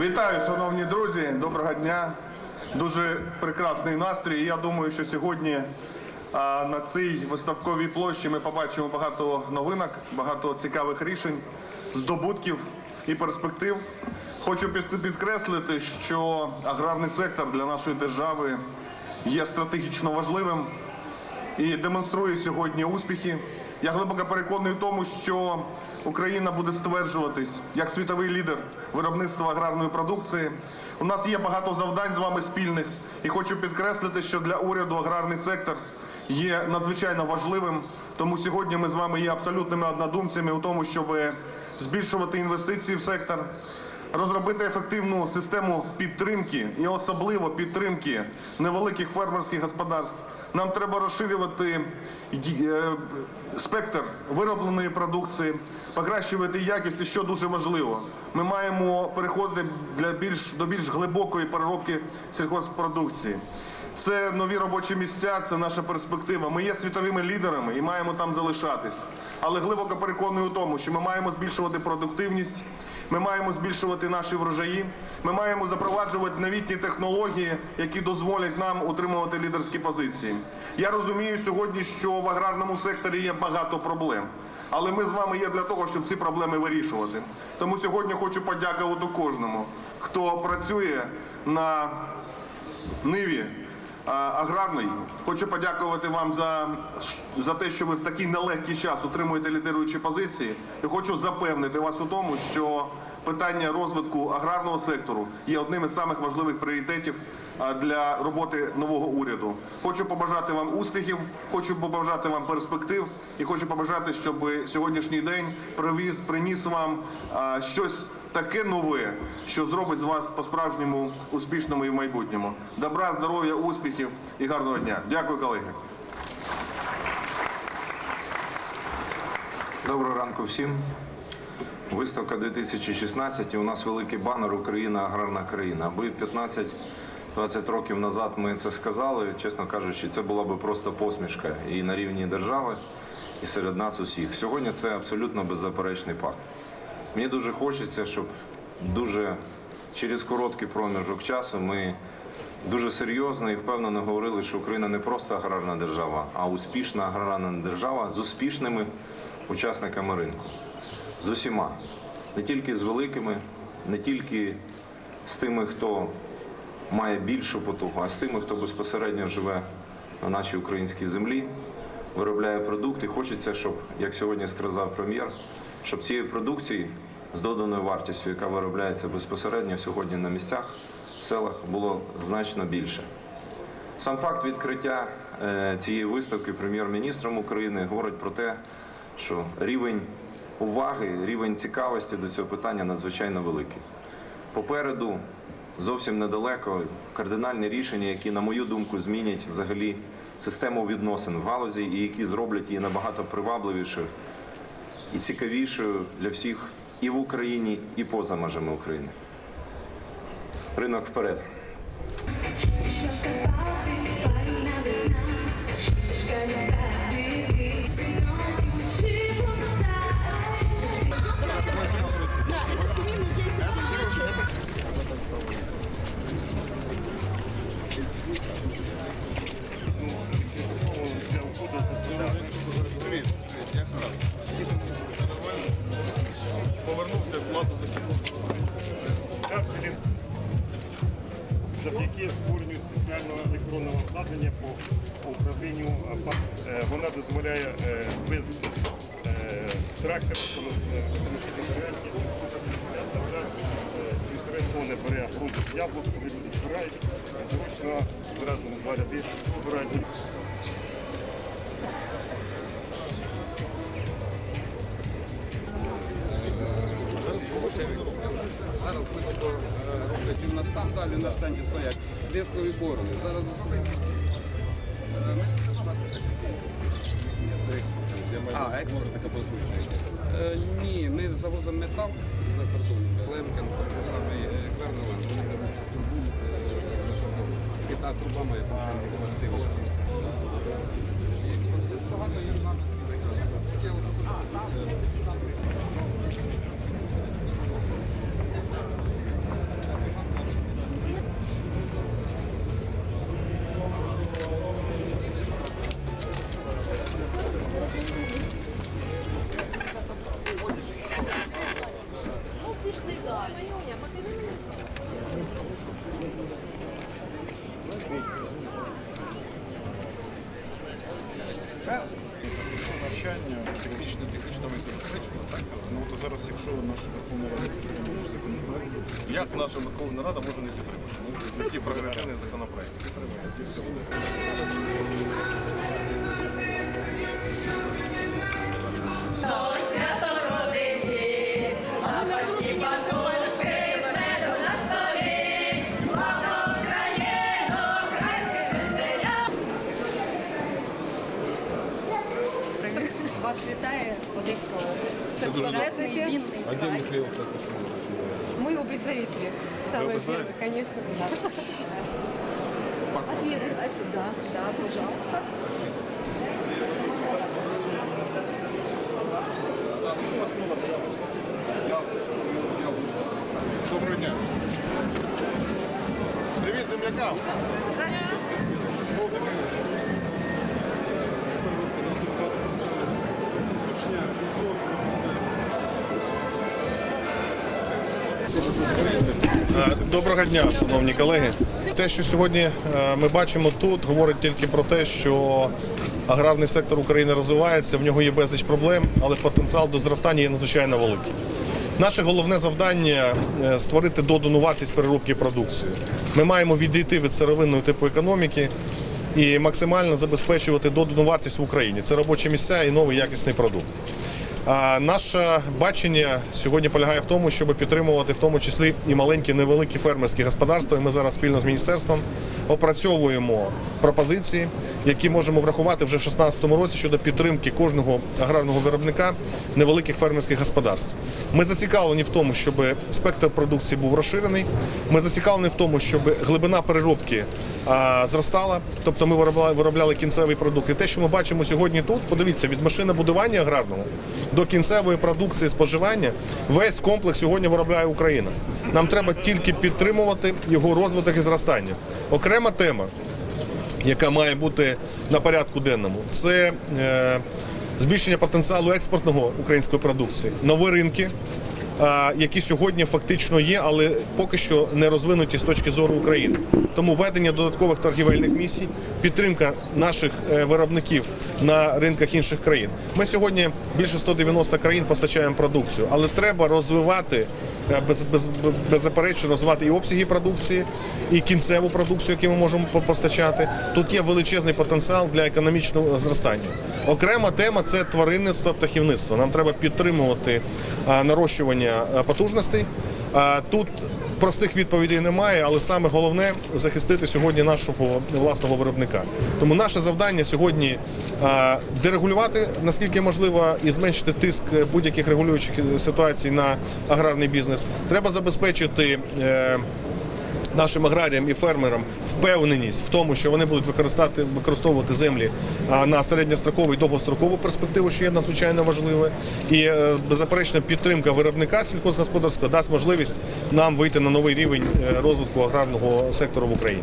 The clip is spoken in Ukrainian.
Вітаю, шановні друзі, доброго дня. Дуже прекрасний настрій. Я думаю, що сьогодні на цій виставковій площі ми побачимо багато новинок, багато цікавих рішень, здобутків і перспектив. Хочу підкреслити, що аграрний сектор для нашої держави є стратегічно важливим і демонструє сьогодні успіхи. Я глибоко переконаний в тому, що Україна буде стверджуватись як світовий лідер виробництва аграрної продукції. У нас є багато завдань з вами спільних, і хочу підкреслити, що для уряду аграрний сектор є надзвичайно важливим. Тому сьогодні ми з вами є абсолютними однодумцями у тому, щоб збільшувати інвестиції в сектор, розробити ефективну систему підтримки і особливо підтримки невеликих фермерських господарств. Нам треба розширювати е, спектр виробленої продукції, покращувати якість, що дуже важливо. Ми маємо переходити для більш до більш глибокої переробки сільхозпродукції. Це нові робочі місця, це наша перспектива. Ми є світовими лідерами і маємо там залишатись. Але глибоко переконаний у тому, що ми маємо збільшувати продуктивність, ми маємо збільшувати наші врожаї, ми маємо запроваджувати новітні технології, які дозволять нам утримувати лідерські позиції. Я розумію сьогодні, що в аграрному секторі є багато проблем. Але ми з вами є для того, щоб ці проблеми вирішувати. Тому сьогодні хочу подякувати кожному, хто працює на ниві а, аграрної. Хочу подякувати вам за, за те, що ви в такий нелегкий час утримуєте лідируючі позиції. І хочу запевнити вас у тому, що питання розвитку аграрного сектору є одним із самих важливих пріоритетів для роботи нового уряду. Хочу побажати вам успіхів, хочу побажати вам перспектив і хочу побажати, щоб сьогоднішній день привіз, приніс вам щось таке нове, що зробить з вас по-справжньому успішними і в майбутньому. Добра, здоров'я, успіхів і гарного дня. Дякую, колеги. Доброго ранку всім. Виставка 2016 і у нас великий банер Україна аграрна країна. Аби 15-20 років назад ми це сказали, чесно кажучи, це була би просто посмішка і на рівні держави, і серед нас усіх. Сьогодні це абсолютно беззаперечний факт. Мені дуже хочеться, щоб дуже через короткий проміжок часу ми дуже серйозно і впевнено говорили, що Україна не просто аграрна держава, а успішна аграрна держава з успішними учасниками ринку. З усіма. Не тільки з великими, не тільки з тими, хто має більшу потугу, а з тими, хто безпосередньо живе на нашій українській землі, виробляє продукти. Хочеться, щоб, як сьогодні сказав прем'єр, щоб цієї продукції з доданою вартістю, яка виробляється безпосередньо сьогодні на місцях, в селах, було значно більше. Сам факт відкриття е, цієї виставки прем'єр-міністром України говорить про те, що рівень уваги, рівень цікавості до цього питання надзвичайно великий. Попереду зовсім недалеко кардинальні рішення, які, на мою думку, змінять взагалі систему відносин в галузі і які зроблять її набагато привабливішою і цікавішою для всіх і в Україні, і поза межами України. Ринок вперед. Повернувся плату за Капсулін завдяки створенню спеціального електронного обладнання по, управлінню е, вона дозволяє е, без е, трактора само- е, самохідної перевірки назад півтори тони бере грунт яблук, коли люди збирають, зручно зразу два ряди збираються. Зараз ми тако е, роблять і в нас там далі на стенді стоять дискові борони. Зараз е, ми- це експорт. А, експорт Е, Ні, ми завозимо метал за кордон. Лемкен, той самий е, Квернеланд, вони трубу е, за кордон. І та труба має властивості. І експорт багато є Well. Навчання, технічне технічного забезпечення. Ну то зараз, якщо наша Верховна Рада підтримує законопроект, як наша Верховна Рада може не підтримати? Ну, такі прогресивні законопроект. Підтримує, славетний винний край. Мы его представители. Самое первое, конечно, да. Ответственность, да, да, пожалуйста. Доброго дня. Привіт землякам. Володимир Ігорович. Доброго дня, шановні колеги. Те, що сьогодні е, ми бачимо тут, говорить тільки про те, що аграрний сектор України розвивається, в нього є безліч проблем, але потенціал до зростання є надзвичайно великий. Наше головне завдання е, створити додану вартість переробки продукції. Ми маємо відійти від сировинної типу економіки і максимально забезпечувати додану вартість в Україні. Це робочі місця і новий якісний продукт. Наше бачення сьогодні полягає в тому, щоб підтримувати в тому числі і маленькі невеликі фермерські господарства. І ми зараз спільно з міністерством опрацьовуємо пропозиції, які можемо врахувати вже в 2016 році щодо підтримки кожного аграрного виробника невеликих фермерських господарств. Ми зацікавлені в тому, щоб спектр продукції був розширений. Ми зацікавлені в тому, щоб глибина переробки зростала, тобто ми виробляли, виробляли кінцевий продукт. І те, що ми бачимо сьогодні тут, подивіться, від машинобудування аграрного до кінцевої продукції споживання, весь комплекс сьогодні виробляє Україна. Нам треба тільки підтримувати його розвиток і зростання. Окрема тема, яка має бути на порядку денному, це е, збільшення потенціалу експортного української продукції, нові ринки. А, Які сьогодні фактично є, але поки що не розвинуті з точки зору України. Тому ведення додаткових торгівельних місій, підтримка наших е, виробників на ринках інших країн. Ми сьогодні більше 190 країн постачаємо продукцію, але треба розвивати е, без, без, беззаперечно розвивати і обсяги продукції, і кінцеву продукцію, яку ми можемо постачати. Тут є величезний потенціал для економічного зростання. Окрема тема це тваринництво, птахівництво. Нам треба підтримувати нарощування потужностей. Тут простих відповідей немає, але саме головне захистити сьогодні нашого власного виробника. Тому наше завдання сьогодні дерегулювати наскільки можливо і зменшити тиск будь-яких регулюючих ситуацій на аграрний бізнес. Треба забезпечити. Нашим аграріям і фермерам впевненість в тому, що вони будуть використати використовувати землі на середньострокову і довгострокову перспективу, що є надзвичайно важливе, і е, беззаперечна підтримка виробника сільхозгосподарського дасть можливість нам вийти на новий рівень е, розвитку аграрного сектору в Україні.